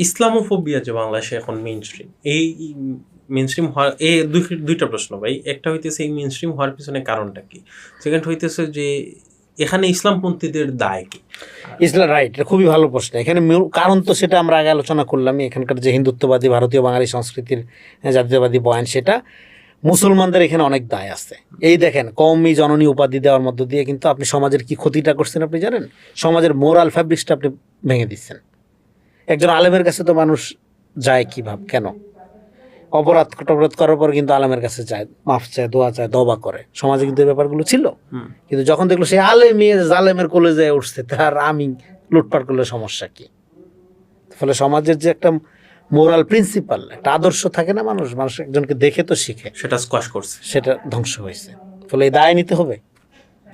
Islamophobia যে বাংলাদেশে এখন মেইন স্ট্রিম এই মেইন স্ট্রিম হওয়ার এই দুই- দুইটা প্রশ্ন ভাই। একটা হইতেছে এই মেইন স্ট্রিম হওয়ার পিছনে কারণটা কি? সেকেন্ড হইতেছে যে এখানে ইসলামপন্থীদের দায় কি? ইসলাম রাইট খুবই ভালো প্রশ্ন। এখানে কারণ তো সেটা আমরা আগে আলোচনা করলাম এখানকার যে হিন্দুত্ববাদী ভারতীয় বাঙালি সংস্কৃতির হ্যাঁ, জাতীয়বাদী বয়ান সেটা মুসলমানদের এখানে অনেক দায় আছে। এই দেখেন কওমি জননী উপাধি দেওয়ার মধ্য দিয়ে কিন্তু আপনি সমাজের কি ক্ষতিটা করছেন আপনি জানেন? সমাজের মোরাল ফ্যাব্রিক্সটা আপনি ভেঙে দিচ্ছেন। একজন আলেমের কাছে তো মানুষ যায় কি ভাব? কেন? অপরাধ টপরাধ করার পর কিন্তু আলেমের কাছে যায় মাফ চায় দোয়া চায় দবা করে। সমাজে কিন্তু ব্যাপারগুলো ছিল। কিন্তু যখন দেখল সে আলেমে জালেমের কোলে যায় উঠছে তার আমি লুটপাট করলে সমস্যা কি? ফলে সমাজের যে একটা মোরাল প্রিন্সিপাল একটা আদর্শ থাকে না মানুষ? মানুষ একজনকে দেখে তো শিখে। সেটা স্কোয়াশ করছে। সেটা ধ্বংস হয়েছে। ফলে এই দায় নিতে হবে।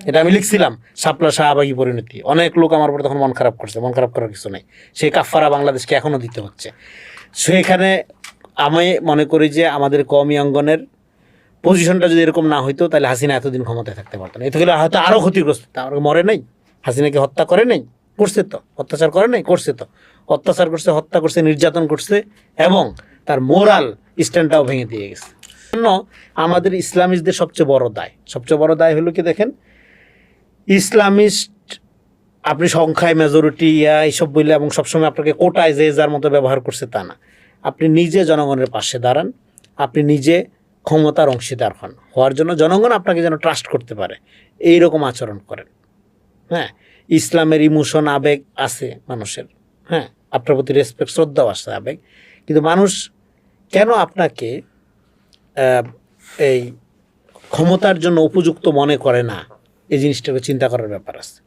এটা আমি লিখছিলাম, শাপলা শাহবাগী পরিণতি। অনেক লোক আমার উপর তখন মন খারাপ করছে, মন খারাপ করার কিছু নেই। সেই কাফারা বাংলাদেশকে এখনও দিতে হচ্ছে। সেখানে আমি মনে করি যে আমাদের কমি অঙ্গনের পজিশনটা যদি এরকম না হইতো, তাহলে হাসিনা এতদিন ক্ষমতায় থাকতে পারতো না। এতে গেলে হয়তো আরও ক্ষতিগ্রস্ত। আমার মরে নাই। হাসিনাকে হত্যা করে নাই, করছে তো। অত্যাচার করে নাই, করছে তো। অত্যাচার করছে, হত্যা করছে, নির্যাতন করছে এবং তার মোরাল স্ট্যান্ডটাও ভেঙে দিয়ে গেছে। জন্য আমাদের ইসলামিস্টদের সবচেয়ে বড় দায়। সবচেয়ে বড় দায় হলো কি দেখেন? ইসলামিস্ট, আপনি সংখ্যায় মেজরিটি ইয়া, এইসব বললে এবং সবসময় আপনাকে কোটায় যে যার মতো ব্যবহার করছে তা না। আপনি নিজে জনগণের পাশে দাঁড়ান, আপনি নিজে ক্ষমতার অংশীদার হন। হওয়ার জন্য জনগণ আপনাকে যেন ট্রাস্ট করতে পারে। এই রকম আচরণ করেন। হ্যাঁ ইসলামের ইমোশন আবেগ আছে মানুষের। হ্যাঁ আপনার প্রতি রেসপেক্ট শ্রদ্ধাও আছে আবেগ। কিন্তু মানুষ কেন আপনাকে এই ক্ষমতার জন্য উপযুক্ত মনে করে না? এই জিনিসটাকে চিন্তা করার ব্যাপার আছে।